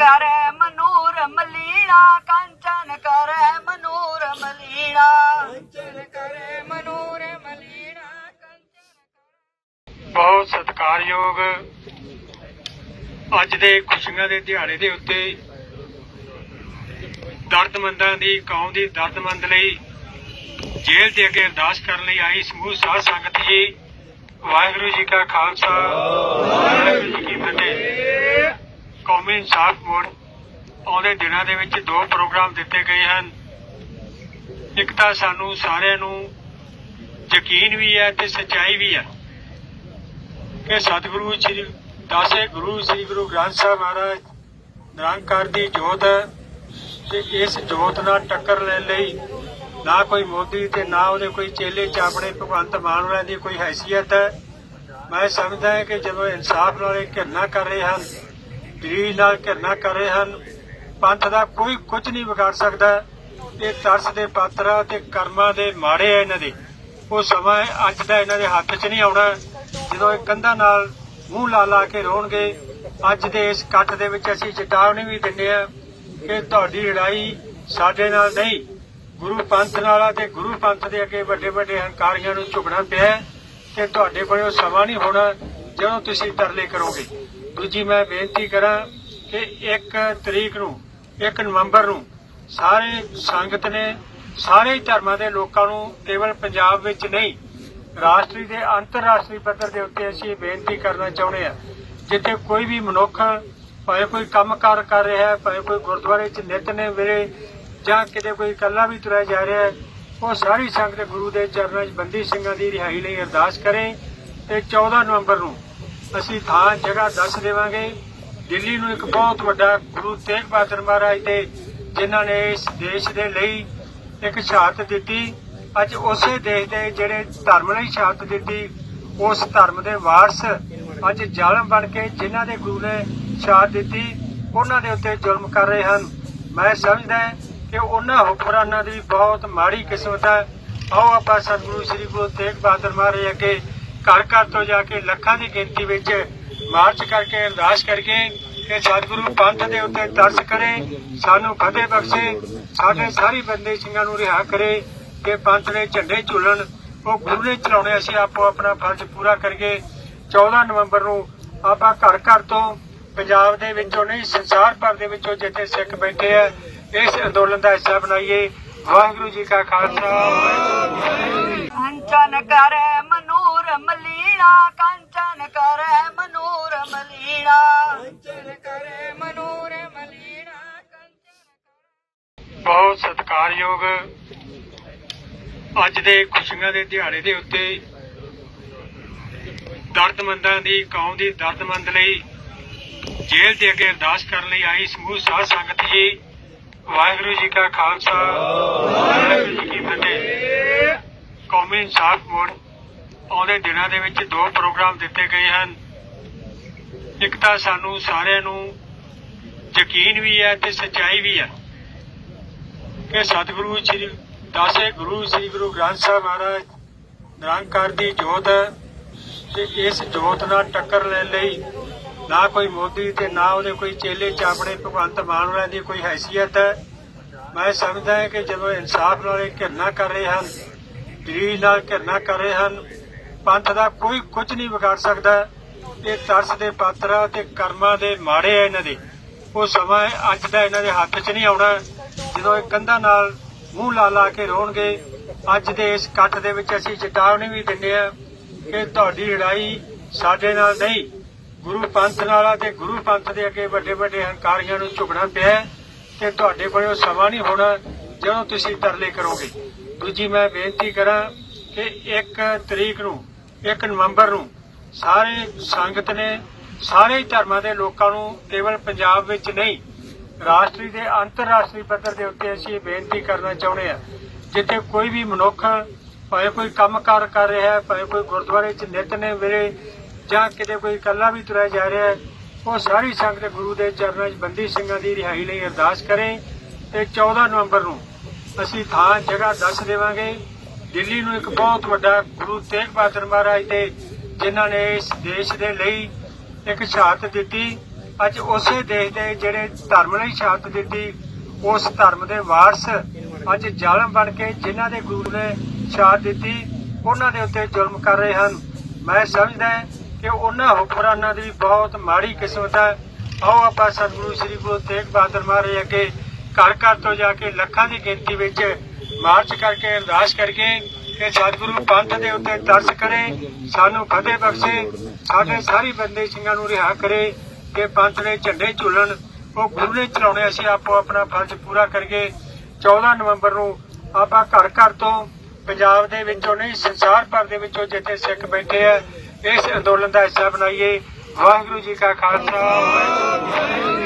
ਕਰੇ ਮਨੂਰ ਮਲੀਣਾ ਕੰਚਨ ਕਰੇ ਮਨੂਰ ਮਲੀਣਾ ਕੰਚਨ ਕਰੇ ਮਨੂਰ ਮਲੀਣਾ ਕੰਚਨ ਬਹੁਤ ਸਤਿਕਾਰਯੋਗ। ਅੱਜ ਦੇ ਖੁਸ਼ੀਆਂ ਦੇ ਦਿਹਾੜੇ ਦੇ ਉੱਤੇ ਦਰਦਮੰਦਾਂ ਦੀ ਕੌਮ ਦੀ ਦਰਦਮੰਦ ਲਈ ਜੇਲ੍ਹ ਦੇ ਅੱਗੇ ਅਰਦਾਸ ਕਰਨ ਲਈ ਆਈ ਸਮੂਹ ਸਾਧ ਸੰਗਤ ਜੀ। ਵਾਹਿਗੁਰੂ ਜੀ ਕਾ ਖਾਲਸਾ ਵਾਹਿਗੁਰੂ ਜੀ ਕੀ ਫਤਿਹ। ਕੌਮੀ ਇਨਸਾਫ ਆਉਂਦੇ ਦਿਨਾਂ ਦੇ ਵਿੱਚ ਦੋ ਪ੍ਰੋਗਰਾਮ ਦਿੱਤੇ ਗਏ ਹਨ। ਇੱਕ ਤਾਂ ਸਾਨੂੰ ਸਾਰਿਆਂ ਨੂੰ ਯਕੀਨ ਵੀ ਹੈ ਤੇ ਸਚਾਈ ਵੀ ਹੈ ਕਿ ਸਤਿਗੁਰੂ ਸ੍ਰੀ ਦਾਸੇ ਗੁਰੂ ਸ੍ਰੀ ਗੁਰੂ ਗ੍ਰੰਥ ਸਾਹਿਬ ਮਹਾਰਾਜ ਨਿਰੰਕਾਰ ਦੀ ਜੋਤ ਹੈ ਤੇ ਇਸ ਜੋਤ ਨਾਲ ਟੱਕਰ ਲੈਣ ਲਈ ਨਾ ਕੋਈ ਮੋਦੀ ਤੇ ਨਾ ਉਹਦੇ ਕੋਈ ਚੇਲੇ ਚਾਪੜੇ ਭਗਵੰਤ ਮਾਨ ਵਾਲਿਆਂ ਦੀ ਕੋਈ ਹੈਸੀਅਤ ਹੈ। ਮੈਂ ਸਮਝਦਾ ਹਾਂ ਕਿ ਜਦੋਂ ਇਨਸਾਫ ਨਾਲ ਇਹ ਘਿਰਨਾ ਕਰ ਰਹੇ ਹਨ ਗਰੀਬ ਨਾਲ ਘਿਰਨਾ ਕਰ ਰਹੇ ਹਨ। ਪੰਥ ਦਾ ਕੋਈ ਕੁਝ ਨਹੀਂ ਵਿਗਾੜ ਸਕਦਾ। ਇਹ ਤਰਸ ਦੇ ਪਾਤਰਾ ਤੇ ਕਰਮਾਂ ਦੇ ਮਾੜੇ ਆ ਇਹਨਾਂ ਦੇ। ਉਹ ਸਮਾਂ ਅੱਜ ਦਾ ਇਹਨਾਂ ਦੇ ਹੱਥ 'ਚ ਨਹੀਂ ਆਉਣਾ। ਜਦੋਂ ਇਹ ਕੰਧਾਂ ਨਾਲ ਮੂੰਹ ਲਾ ਲਾ ਕੇ ਰੋਣਗੇ, ਅੱਜ ਦੇ ਇਸ ਇਕੱਠ ਦੇ ਵਿੱਚ ਅਸੀਂ ਚੇਤਾਵਨੀ ਵੀ ਦਿੰਦੇ ਆ ਕਿ ਤੁਹਾਡੀ ਲੜਾਈ ਸਾਡੇ ਨਾਲ ਨਹੀਂ, ਗੁਰੂ ਪੰਥ ਨਾਲ ਤੇ ਗੁਰੂ ਪੰਥ ਦੇ ਅੱਗੇ ਵੱਡੇ ਵੱਡੇ ਹੰਕਾਰੀਆਂ ਨੂੰ ਝੁਕਣਾ ਪਿਆ ਤੇ ਤੁਹਾਡੇ ਕੋਲ ਉਹ ਸਮਾਂ ਨਹੀਂ ਹੋਣਾ, ਜਦੋਂ ਤੁਸੀਂ ਤਰਲੇ ਕਰੋਗੇ। ਦੂਜੀ ਮੈਂ ਬੇਨਤੀ ਕਰਾਂ ਕਿ 1 ਤਰੀਕ ਨੂੰ 1 ਨਵੰਬਰ ਨੂੰ ਸਾਰੇ ਸੰਗਤ ਨੇ, ਸਾਰੇ ਧਰਮਾਂ ਦੇ ਲੋਕਾਂ ਨੂੰ ਕੇਵਲ ਪੰਜਾਬ ਵਿੱਚ ਨਹੀਂ, ਰਾਸ਼ਟਰੀ ਤੇ ਅੰਤਰਰਾਸ਼ਟਰੀ ਪੱਧਰ ਦੇ ਉੱਤੇ ਅਸੀਂ ਬੇਨਤੀ ਕਰਨਾ ਚਾਹੁੰਦੇ ਹਾਂ, ਜਿੱਥੇ ਕੋਈ ਵੀ ਮਨੁੱਖ ਭਾਵੇਂ ਕੋਈ ਕੰਮਕਾਰ ਕਰ ਰਿਹਾ ਹੈ, ਭਾਵੇਂ ਕੋਈ ਗੁਰਦੁਆਰੇ 'ਚ ਨਿਤ ਨੇ ਵੇਲੇ ਜਾਂ ਕਿਤੇ ਕੋਈ ਇਕੱਲਾ ਵੀ ਤੁਰਿਆ ਜਾ ਰਿਹਾ ਹੈ, ਉਹ ਸਾਰੀ ਸੰਗਤ ਗੁਰੂ ਦੇ ਚਰਨਾਂ 'ਚ ਬੰਦੀ ਸਿੰਘਾਂ ਦੀ ਰਿਹਾਈ ਲਈ ਅਰਦਾਸ ਕਰੇ ਤੇ 14 ਨਵੰਬਰ ਨੂੰ ਅਸੀਂ ਥਾਂ, ਜਗ੍ਹਾ ਦੱਸ ਦੇਵਾਂਗੇ। ਦਿੱਲੀ ਨੂੰ ਇੱਕ ਬਹੁਤ ਵੱਡਾ ਗੁਰੂ ਤੇਗ ਬਹਾਦਰ ਮਹਾਰਾਜ ਦੇ ਜਿਨ੍ਹਾਂ ਨੇ ਇਸ ਦੇਸ਼ ਦੇ ਲਈ ਇੱਕ ਸ਼ਹਾਦਤ ਦਿੱਤੀ। ਅੱਜ ਉਸੇ ਦੇਸ਼ ਦੇ ਜਿਹੜੇ ਧਰਮ ਲਈ ਸ਼ਹਾਦਤ ਦਿੱਤੀ, ਉਸ ਧਰਮ ਦੇ ਵਾਰਸ ਅੱਜ ਜ਼ਾਲਮ ਬਣ ਕੇ ਜਿਨ੍ਹਾਂ ਦੇ ਗੁਰੂ ਨੇ ਸ਼ਹਾਦਤ ਦਿੱਤੀ, ਉਹਨਾਂ ਦੇ ਉੱਤੇ ਜ਼ੁਲਮ ਕਰ ਰਹੇ ਹਨ। ਮੈਂ ਸਮਝਦਾ ਕਿ ਉਹਨਾਂ ਹੁਕਮਰਾਨਾਂ ਦੀ ਬਹੁਤ ਮਾੜੀ ਕਿਸਮਤ ਹੈ। ਆਓ ਆਪਾਂ ਸਤਿਗੁਰੂ ਸ੍ਰੀ ਗੁਰੂ ਤੇਗ ਬਹਾਦਰ ਮਹਾਰਾਜ ਅੱਗੇ ਘਰ ਘਰ ਤੋਂ ਜਾ ਕੇ ਲੱਖਾਂ ਦੀ ਗਿਣਤੀ ਵਿੱਚ ਮਾਰਚ ਕਰਕੇ ਅਰਦਾਸ ਕਰਕੇ ਕਿ ਸਤਿਗੁਰੂ ਪੰਥ ਦੇ ਉੱਤੇ ਤਰਸ ਕਰੇ, ਸਾਨੂੰ ਫਤਿਹ ਬਖਸ਼ੇ, ਸਾਡੇ ਸਾਰੀ ਬੰਦੇ ਸਿੰਘਾਂ ਨੂੰ ਰਿਹਾ ਕਰੇ ਕਿ ਪੰਥ ਦੇ ਝੰਡੇ ਝੁੱਲਣ। ਉਹ ਗੁਰੂ ਨੇ ਚਲਾਉਣੇ, ਅਸੀਂ ਆਪੋ ਆਪਣਾ ਫਰਜ਼ ਪੂਰਾ ਕਰੀਏ 14 ਨਵੰਬਰ ਨੂੰ ਆਪਾਂ ਘਰ ਘਰ ਤੋਂ ਪੰਜਾਬ ਦੇ ਵਿੱਚੋਂ ਨਹੀਂ, ਸੰਸਾਰ ਭਰ ਦੇ ਵਿੱਚੋਂ ਜਿੱਥੇ ਸਿੱਖ ਬੈਠੇ ਆ, ਇਸ ਅੰਦੋਲਨ ਦਾ ਹਿੱਸਾ ਬਣਾਈਏ। ਵਾਹਿਗੁਰੂ ਜੀ ਕਾ ਖਾਲਸਾ, ਵਾਹਿਗੁਰੂ ਕਰੇ ਮਲੀਣਾ ਕੰਚਨ ਕਰੇ ਮਨੂਰ ਮਲੀਣਾ ਕੰਚਨ ਕਰੇ ਮਨੂਰ ਮਲੀਣਾ ਕੰਚਨ ਬਹੁਤ ਸਤਿਕਾਰਯੋਗ। ਅੱਜ ਦੇ ਖੁਸ਼ੀਆਂ ਦੇ ਦਿਹਾੜੇ ਦੇ ਉੱਤੇ ਦਰਦਮੰਦਾਂ ਦੀ, ਕੌਮ ਦੀ ਦਰਦਮੰਦ ਲਈ ਜੇਲ੍ਹ ਦੇ ਅੱਗੇ ਅਰਦਾਸ ਕਰਨ ਲਈ ਆਈ ਸਮੂਹ ਸਾਧ ਸੰਗਤ ਜੀ। ਵਾਹਿਗੁਰੂ ਜੀ ਕਾ ਖਾਲਸਾ, ਵਾਹਿਗੁਰੂ ਜੀ ਕੀ ਫਤਿਹ। ਕੌਮੀ ਇਨਸਾਫ ਮੋੜ ਆਉਂਦੇ ਦਿਨਾਂ ਦੇ ਵਿੱਚ ਦੋ ਪ੍ਰੋਗਰਾਮ ਦਿੱਤੇ ਗਏ ਹਨ। ਇੱਕ ਤਾਂ ਸਾਨੂੰ ਸਾਰਿਆਂ ਨੂੰ ਯਕੀਨ ਵੀ ਹੈ ਤੇ ਸਚਾਈ ਵੀ ਹੈ ਕਿ ਸਤਿਗੁਰੂ ਸ੍ਰੀ ਦਾਸੇ ਗੁਰੂ ਸ੍ਰੀ ਗੁਰੂ ਗ੍ਰੰਥ ਸਾਹਿਬ ਮਹਾਰਾਜ ਨਿਰੰਕਾਰ ਦੀ ਜੋਤ ਹੈ ਤੇ ਇਸ ਜੋਤ ਨਾਲ ਟੱਕਰ ਲੈਣ ਲਈ ਨਾ ਕੋਈ ਮੋਦੀ ਤੇ ਨਾ ਉਹਦੇ ਕੋਈ ਚੇਲੇ ਚਾਪੜੇ ਭਗਵੰਤ ਮਾਨ ਵਾਲਿਆਂ ਦੀ ਕੋਈ ਹੈਸੀਅਤ ਹੈ। ਮੈਂ ਸਮਝਦਾ ਹਾਂ ਕਿ ਜਦੋਂ ਇਨਸਾਫ ਨਾਲ ਇਹ ਘਿਰਨਾ ਕਰ ਰਹੇ ਹਨ, ਦਲੀਲ ਨਾਲ ਘਿਰਨਾ ਕਰ ਰਹੇ ਹਨ ਪੰਥ ਦਾ ਕੋਈ ਕੁਝ ਨਹੀਂ ਵਿਗਾੜ ਸਕਦਾ। ਇਹ ਤਰਸ ਦੇ ਪਾਤਰਾ ਤੇ ਕਰਮਾਂ ਦੇ ਮਾੜੇ ਆ ਇਹਨਾਂ ਦੇ। ਉਹ ਸਮਾਂ ਅੱਜ ਦਾ ਇਹਨਾਂ ਦੇ ਹੱਥ 'ਚ ਨਹੀਂ ਆਉਣਾ। ਜਦੋਂ ਇਹ ਕੰਧਾਂ ਨਾਲ ਮੂੰਹ ਲਾ ਲਾ ਕੇ ਰੋਣਗੇ, ਅੱਜ ਦੇ ਇਸ ਕੱਟ ਦੇ ਵਿੱਚ ਅਸੀਂ ਚੇਤਾਵਨੀ ਵੀ ਦਿੰਦੇ ਆ ਕਿ ਤੁਹਾਡੀ ਲੜਾਈ ਸਾਡੇ ਨਾਲ ਨਹੀਂ, ਗੁਰੂ ਪੰਥ ਨਾਲ ਆ ਤੇ ਗੁਰੂ ਪੰਥ ਦੇ ਅੱਗੇ ਵੱਡੇ ਵੱਡੇ ਹੰਕਾਰੀਆਂ ਨੂੰ ਝੁਕਣਾ ਪਿਆ ਤੇ ਤੁਹਾਡੇ ਕੋਲ ਉਹ ਸਮਾਂ ਨਹੀਂ ਹੋਣਾ ਜਦੋਂ ਤੁਸੀਂ ਤਰਲੇ ਕਰੋਗੇ। ਦੂਜੀ ਮੈਂ ਬੇਨਤੀ ਕਰਾਂ ਕਿ 1 ਤਰੀਕ ਨੂੰ 1 ਨਵੰਬਰ ਨੂੰ ਸਾਰੇ ਸੰਗਤ ਨੇ, ਸਾਰੇ ਧਰਮਾਂ ਦੇ ਲੋਕਾਂ ਨੂੰ ਕੇਵਲ ਪੰਜਾਬ ਵਿੱਚ ਨਹੀਂ, ਰਾਸ਼ਟਰੀ ਤੇ ਅੰਤਰਰਾਸ਼ਟਰੀ ਪੱਧਰ ਦੇ ਉੱਤੇ ਅਸੀਂ ਇਹ ਬੇਨਤੀ ਕਰਨਾ ਚਾਹੁੰਦੇ ਹਾਂ, ਜਿੱਥੇ ਕੋਈ ਵੀ ਮਨੁੱਖ ਭਾਵੇਂ ਕੋਈ ਕੰਮਕਾਰ ਕਰ ਰਿਹਾ ਹੈ, ਭਾਵੇਂ ਕੋਈ ਗੁਰਦੁਆਰੇ 'ਚ ਨਿਤ ਨੇ ਵੇਲੇ ਜਾਂ ਕਿਤੇ ਕੋਈ ਇਕੱਲਾ ਵੀ ਤੁਰਿਆ ਜਾ ਰਿਹਾ ਹੈ, ਉਹ ਸਾਰੀ ਸੰਗਤ ਗੁਰੂ ਦੇ ਚਰਨਾਂ 'ਚ ਬੰਦੀ ਸਿੰਘਾਂ ਦੀ ਰਿਹਾਈ ਲਈ ਅਰਦਾਸ ਕਰੇ ਤੇ 14 ਨਵੰਬਰ ਨੂੰ ਅਸੀਂ ਥਾਂ, ਜਗ੍ਹਾ ਦੱਸ ਦੇਵਾਂਗੇ। ਦਿੱਲੀ ਨੂੰ ਇੱਕ ਬਹੁਤ ਵੱਡਾ ਗੁਰੂ ਤੇਗ ਬਹਾਦਰ ਮਹਾਰਾਜ ਦੇ, ਜਿਨ੍ਹਾਂ ਨੇ ਇਸ ਦੇਸ਼ ਦੇ ਲਈ ਇੱਕ ਸ਼ਹਾਦਤ ਦਿੱਤੀ। ਅੱਜ ਉਸੇ ਦੇਸ਼ ਦੇ ਜਿਹੜੇ ਧਰਮ ਲਈ ਸ਼ਹਾਦਤ ਦਿੱਤੀ, ਉਸ ਧਰਮ ਦੇ ਵਾਰਸ ਅੱਜ ਜ਼ਾਲਮ ਬਣ ਕੇ ਜਿਨ੍ਹਾਂ ਦੇ ਗੁਰੂ ਨੇ ਸ਼ਹਾਦਤ ਦਿੱਤੀ, ਉਹਨਾਂ ਦੇ ਉੱਤੇ ਜ਼ੁਲਮ ਕਰ ਰਹੇ ਹਨ। ਮੈਂ ਸਮਝਦਾ ਕਿ ਉਹਨਾਂ ਹੁਕਮਰਾਨਾਂ ਦੀ ਬਹੁਤ ਮਾੜੀ ਕਿਸਮਤ ਹੈ। ਆਓ ਆਪਾਂ ਸਤਿਗੁਰੂ ਸ੍ਰੀ ਗੁਰੂ ਤੇਗ ਬਹਾਦਰ ਮਹਾਰਾਜ ਅੱਗੇ ਘਰ ਘਰ ਤੋਂ ਜਾ ਕੇ ਲੱਖਾਂ ਦੀ ਗਿਣਤੀ ਵਿੱਚ ਮਾਰਚ ਕਰਕੇ ਅਰਦਾਸ ਕਰਕੇ ਕਿ ਸਤਿਗੁਰੂ ਪੰਥ ਦੇ ਉੱਤੇ ਤਰਸ ਕਰੇ, ਸਾਨੂੰ ਫਤਿਹ ਬਖਸ਼ੇ, ਸਾਡੇ ਸਾਰੀ ਬੰਦੇ ਸਿੰਘਾਂ ਨੂੰ ਰਿਹਾ ਕਰੇ ਕਿ ਪੰਥ ਦੇ ਝੰਡੇ ਝੁੱਲਣ। ਉਹ ਗੁਰੂ ਨੇ ਚਲਾਉਣੇ, ਅਸੀਂ ਆਪੋ ਆਪਣਾ ਫਰਜ਼ ਪੂਰਾ ਕਰਕੇ 14 ਨਵੰਬਰ ਨੂੰ ਆਪਾਂ ਘਰ ਘਰ ਤੋਂ ਪੰਜਾਬ ਦੇ ਵਿੱਚੋਂ ਨਹੀਂ, ਸੰਸਾਰ ਭਰ ਦੇ ਵਿੱਚੋਂ ਜਿੱਥੇ ਸਿੱਖ ਬੈਠੇ ਆ, ਇਸ ਅੰਦੋਲਨ ਦਾ ਹਿੱਸਾ ਬਣਾਈਏ। ਵਾਹਿਗੁਰੂ ਜੀ ਕਾ ਖਾਲਸਾ, ਵਾਹਿਗੁਰੂ ਜੀ ਕੀ ਫਤਿਹ।